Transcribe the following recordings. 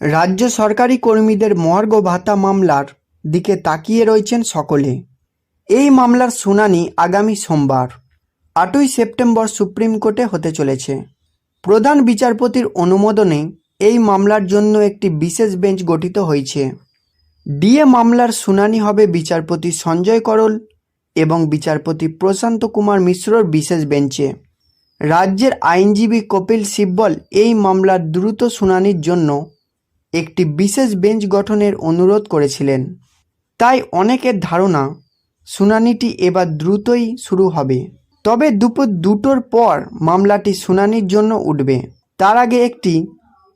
রাজ্য সরকারি কর্মীদের মহার্ঘ ভাতা মামলার দিকে তাকিয়ে রয়েছেন সকলে। এই মামলার শুনানি আগামী সোমবার, আটই সেপ্টেম্বর সুপ্রিম কোর্টে হতে চলেছে। প্রধান বিচারপতির অনুমোদনে এই মামলার জন্য একটি বিশেষ বেঞ্চ গঠিত হয়েছে। ডিএ মামলার শুনানি হবে বিচারপতি সঞ্জয় করল এবং বিচারপতি প্রশান্ত কুমার মিশ্রর বিশেষ বেঞ্চে। রাজ্যের আইনজীবী কপিল সিব্বল এই মামলার দ্রুত শুনানির জন্য একটি বিশেষ বেঞ্চ গঠনের অনুরোধ করেছিলেন। তাই অনেকের ধারণা, শুনানিটি এবার দ্রুতই শুরু হবে। তবে দুপুর দুটোর পর মামলাটি শুনানির জন্য উঠবে। তার আগে একটি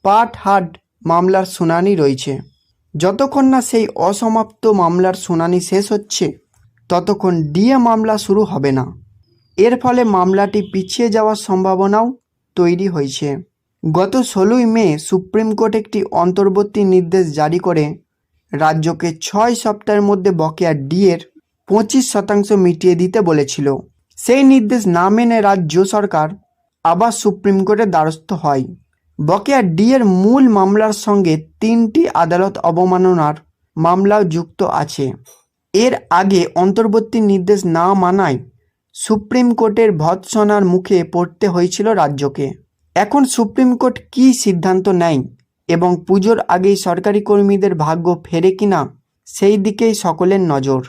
পার্ট হার্ড মামলার শুনানি রয়েছে। যতক্ষণ না সেই অসমাপ্ত মামলার শুনানি শেষ হচ্ছে, ততক্ষণ ডিএ মামলা শুরু হবে না। এর ফলে মামলাটি পিছিয়ে যাওয়ার সম্ভাবনাও তৈরি হয়েছে। গত ষোলোই মে সুপ্রিম কোর্ট একটি অন্তর্বর্তী নির্দেশ জারি করে, রাজ্যকে ছয় সপ্তাহের মধ্যে বকেয়া ডিএর পঁচিশ শতাংশ মিটিয়ে দিতে বলেছিল। সেই নির্দেশ না মেনে রাজ্য সরকার আবার সুপ্রিম কোর্টের দ্বারস্থ হয়। বকেয়া ডিএর মূল মামলার সঙ্গে তিনটি আদালত অবমাননার মামলাও যুক্ত আছে। এর আগে অন্তর্বর্তী নির্দেশ না মানায় সুপ্রিম কোর্টের ভৎসনার মুখে পড়তে হয়েছিল রাজ্যকে। এখন সুপ্রিম কোর্ট কী সিদ্ধান্ত নেয় এবং পুজোর আগেই সরকারি কর্মীদের ভাগ্য ফেরে কিনা, সেই দিকেই সকলের নজর।